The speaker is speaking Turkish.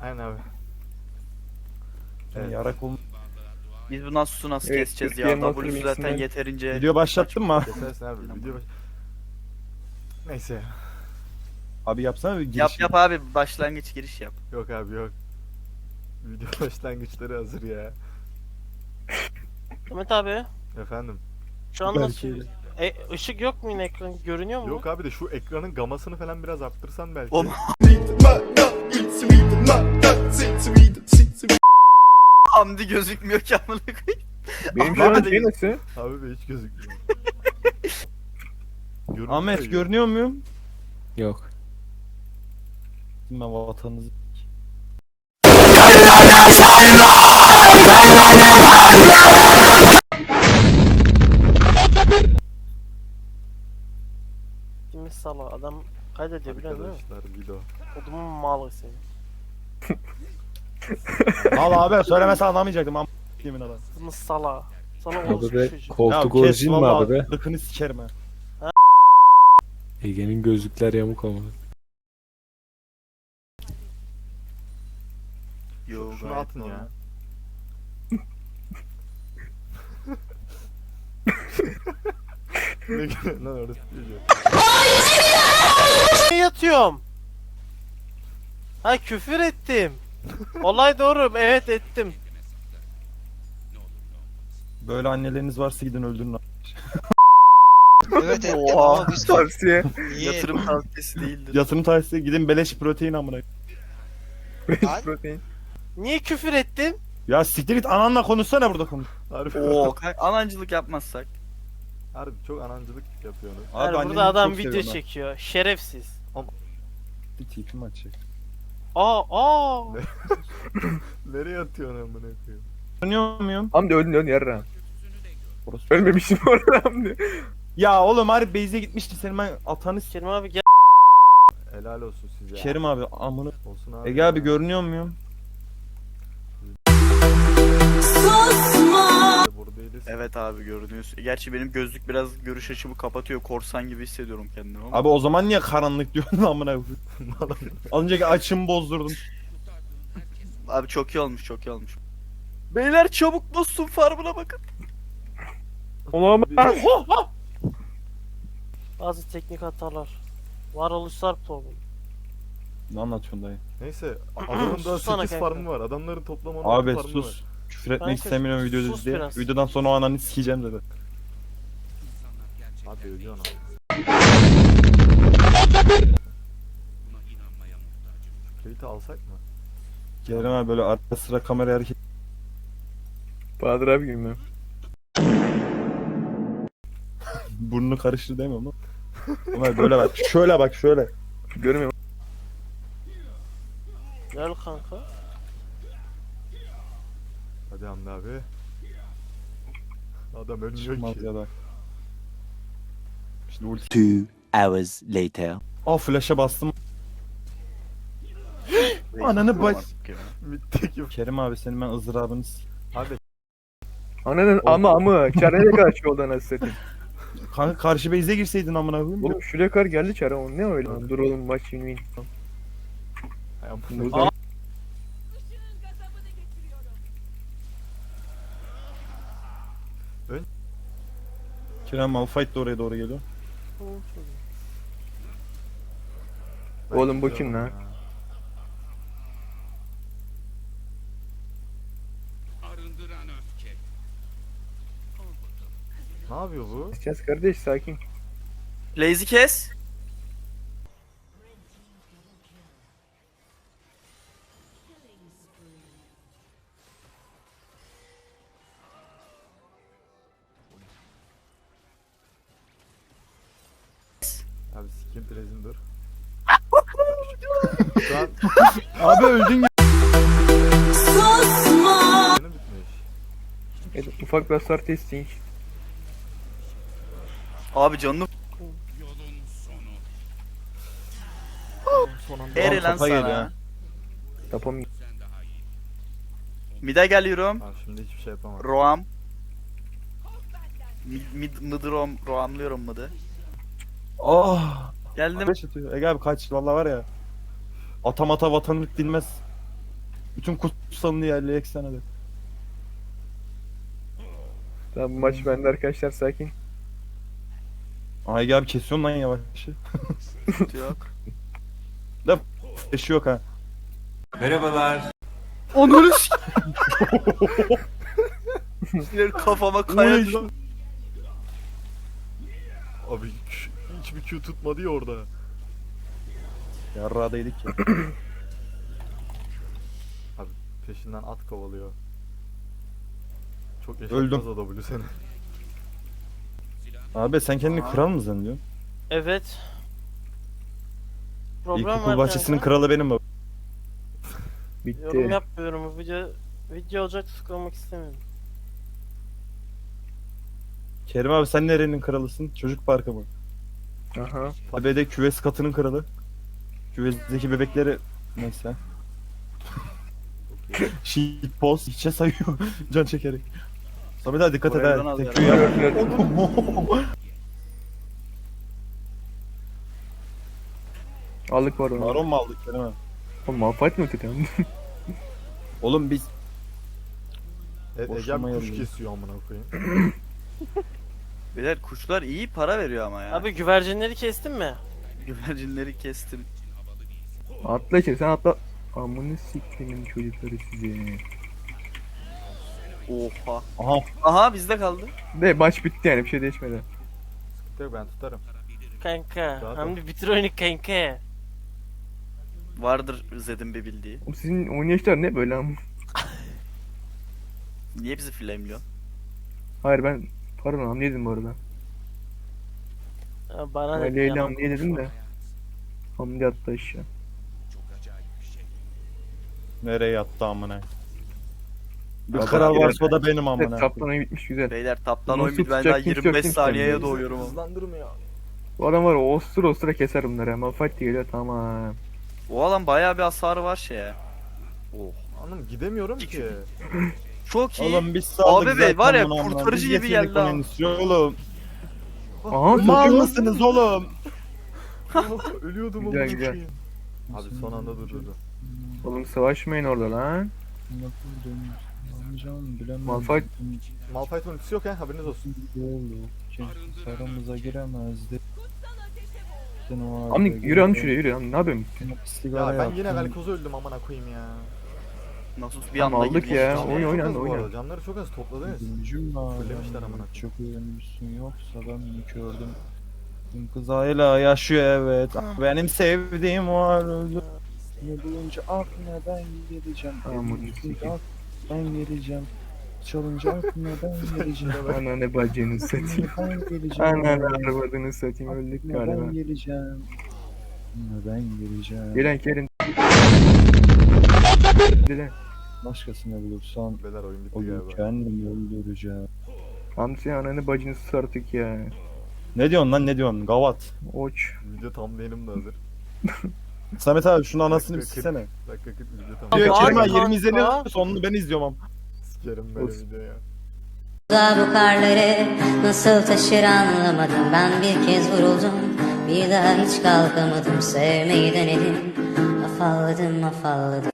Aynen abi. Yani Evet. yarak olmuş. Biz bu Nasus'u nasıl Evet, keseceğiz Türkiye ya? Master W'su zaten Mix'inden- yeterince... Video başlattın mı? Kesersin abi video baş... Neyse. Abi yapsana bir giriş. Yap yap abi başlangıç giriş yap. Yok abi yok. Video başlangıçları hazır ya. Mehmet abi Efendim. şu an nasıl? E, ışık yok mu yine ekran? Görünüyor mu? Yok abi de şu ekranın gamasını falan biraz arttırsan belki. Oğlum. Hamdi gözükmüyor ki amına koyayım. Benim şu an Ahmet şey nasıl? Abi be hiç gözükmüyor. Görünüyor Ahmet ya. görünüyor muyum? Yok. Ben vatanınızı... Kimi sala adam kaydediyor değil mi? Arkadaşlar video. Odumun malı seni. Al abi söylemesen anlamayacaktım. Am yemin adam. Kimi sala. Sana Abi olmuş be çocuğu. koltuk orijin mi abi be? lıkını sikerim ha. Ege'nin gözlükler yamuk ama. Yo, Şunu gayet atın normal. ya. ne gülüyorsun lan orası geliyor. Yatıyorum? Ha küfür ettim. Olay doğru evet ettim. Böyle anneleriniz varsa gidin öldürün. Evet Oha. ama biz Tavsiye. niye? Yatırım tavsiyesi değildir. Yatırım tavsiyesi gidin beleş protein amına. Lan, Protein. Niye küfür ettim? Ya siktir git ananla konuşsana burada konuş. Harbi, Oo, anancılık yapmazsak. harbi çok anancılık yapıyorsunuz. Abi annemi burada adam çok video seviyorum çekiyor. Şerefsiz. Bir tipim açık. Aa aa. Nereye atıyorsun amına koyayım? Görünüyor muyum? Hamdi öldün öldün yarra. Orası- Ölmemişim orada Hamdi. Ya oğlum harbi Beyze gitmişti senin ben atanı s- Kerim abi gel. Helal olsun size. Kerim abi amını. Olsun abi. Ege abi görünüyor muyum? Burada değiliz. Evet abi görünüyorsun. Gerçi benim gözlük biraz görüş açımı kapatıyor. Korsan gibi hissediyorum kendimi ama. Abi o zaman niye karanlık diyorsun amına koyayım? Az önceki açımı bozdurdum. Abi çok iyi olmuş çok iyi olmuş. Beyler çabuk Nasus'un farmına bakın. Olamaz. Bazı teknik hatalar. Varoluşsal problem. Ne anlatıyorsun dayı? Neyse adamın da Sussana 8 kanka. farmı var. Adamların toplam 16 Abi farmı sus. Küfür etmek Kanka, istemiyorum videoda sus diye. biraz. Videodan sonra o ananı sikeceğim dedi. Abi ölüyorsun abi. Plate'i alsak mı? Kerem abi böyle arka sıra kamera hareket. Bahadır abi gibi mi? Burnunu karıştır demiyorum lan. Ömer böyle bak. Şöyle bak şöyle. Görmüyorum. Gel kanka. Hadi Hamdi abi. Adam ölmüyor Çıkmaz ki. ya da. Şimdi ulti. Two hours later. Aa flash'a bastım. Ananı baş- Kerim abi senin ben ızdırabını s- Abi Ananın ama amı. Çare ne kadar şey oldu anasını satayım. Kanka karşı base'e girseydin amına koyayım. Oğlum şuraya kadar geldi çare o ne öyle? Dur oğlum maç win win. ayağım Buradan Kerem Malphite de oraya doğru geliyor. Oğlum bu kim lan? Ya. Ne yapıyor bu? Kes kardeş sakin. Lazy kes. Sikim prezin dur. Şu an Abi öldün ya. yeni bitmiş. Evet, ufak bir hasar testing. Abi canını Eri lan kafa geliyor sana. ha. Tapam Mide geliyorum. Abi şimdi hiçbir şey yapamam. Roam. Mid, mid, mid roam, roamlıyorum mıdı? Oh. Geldim. Flash atıyor. Ege abi kaç valla var ya. Atamata vatanlık bilmez. Bütün kutsalını yerleyek sana de. Tamam bu maç bende arkadaşlar sakin. Ay abi kesiyorsun lan yavaş. Sıkıntı yok. Eşi yok ha. Onları s- Sinir kafama kayadı. Abi hiçbir Q tutmadı ya orada. Yarrağdaydık ya. Peşinden at kovalıyor. Çok Öldüm. yaşatmaz o W seni. Abi sen kendini Aa. kral mı zannediyorsun? Evet. Problem İlkokul var bahçesinin kanka. kralı benim baba. Bitti. Yorum yapmıyorum. Bu video video olacak sıkılmak istemiyorum. Kerim abi sen nerenin kralısın? Çocuk parkı mı? Aha. Abi de küves katının kralı. Küvezdeki bebekleri neyse. Shit post içe sayıyor can çekerek. Samet abi dikkat et Oraya ha. al Tek ya. Aldık var onu. Baron mu aldık Kerim abi? Oğlum Malphite mi ötüyorsun? Oğlum biz E, Boşluğuma Egen kuş yarıyor. kesiyor amına koyayım. Beyler kuşlar iyi para veriyor ama ya. Abi güvercinleri kestin mi? Güvercinleri kestim. atla içeri sen atla. Amını siktimin çocukları size. Oha. aha Aha bizde kaldı. De maç bitti yani bir şey değişmedi. Sıkıntı yok ben tutarım. Kanka. Zaten- Hamdi bitir oyunu kanka. Vardır Zed'in bir bildiği. Oğlum sizin oynayışlar ne böyle am? Niye bizi flameliyor? Hayır ben pardon Hamdi dedim bu arada. Ha, Bana Ben ne Leyla Hamdi dedim de. Hamdi attı aşağı. nereye yattı amına. Bir Baba, kral varsa o da benim Evet, amına. kaptan oyun bitmiş güzel. Beyler taptan Nasıl oyun bit ben tutacak daha kimse yok, 25 kimse saniyeye yok. doğuyorum. Hızlandırmıyor. Bu adam var ya ostura ostura keser bunları. Malphite geliyor tamam. O alan bayağı bir hasarı var şeye. Oh. Anladım gidemiyorum ki. Çok iyi. Oğlum biz sağlık Abi be, var ya, bunu kurtarıcı Biz gibi geldi ha. oyuncusu Oğlum. Aha Mal mısınız oğlum? Ölüyordum Güzel, amına güzel. Abi son anda durdurdu. Oğlum savaşmayın orada lan. Malphite Malphite'ın ultisi yok ha haberiniz olsun. Aramıza giremezdi. Hamdi yürü Hamdi şuraya yürü Hamdi ne yapayım? Ya ben yine Velkoz'a öldüm amına koyayım ya. Nasus bir Tamam, anda aldık girmiş. ya. Oyun, oynan, oynan. arada, Canları çok az topladınız. Fullemişler amına. Çok ölmüşsün yoksa ben mi kördüm? Kız hala yaşıyor evet. Benim sevdiğim var öldü. Ne bulunca aklına ben geleceğim. Tamam, Elini tut, al, Ben geleceğim. Çalınca aklına ben geleceğim. Ananı bacını satayım. ben geleceğim. Ananı arvadını satayım öldük Aklına galiba. Ben geleceğim. Aklına Ben geleceğim. Gelen gelin. Gelen. Başkasını bulursan Beyler oyun bitti o gün galiba. kendimi öldüreceğim. Hamdi sen ananı bacını sus artık ya. Ne diyorsun lan ne diyorsun? Gavat. Oç. Video tam benim de hazır. Samet abi şunun anasını bir Dakika silsene. Dakika 40 video tam. Diyor Kerim abi kanka. 20 izleniyor sonunu ben izliyorum ama. Sikerim böyle Olsun. videoya. Da bu karları nasıl taşır anlamadım Ben bir kez vuruldum bir daha hiç kalkamadım Sevmeyi denedim afalladım afalladım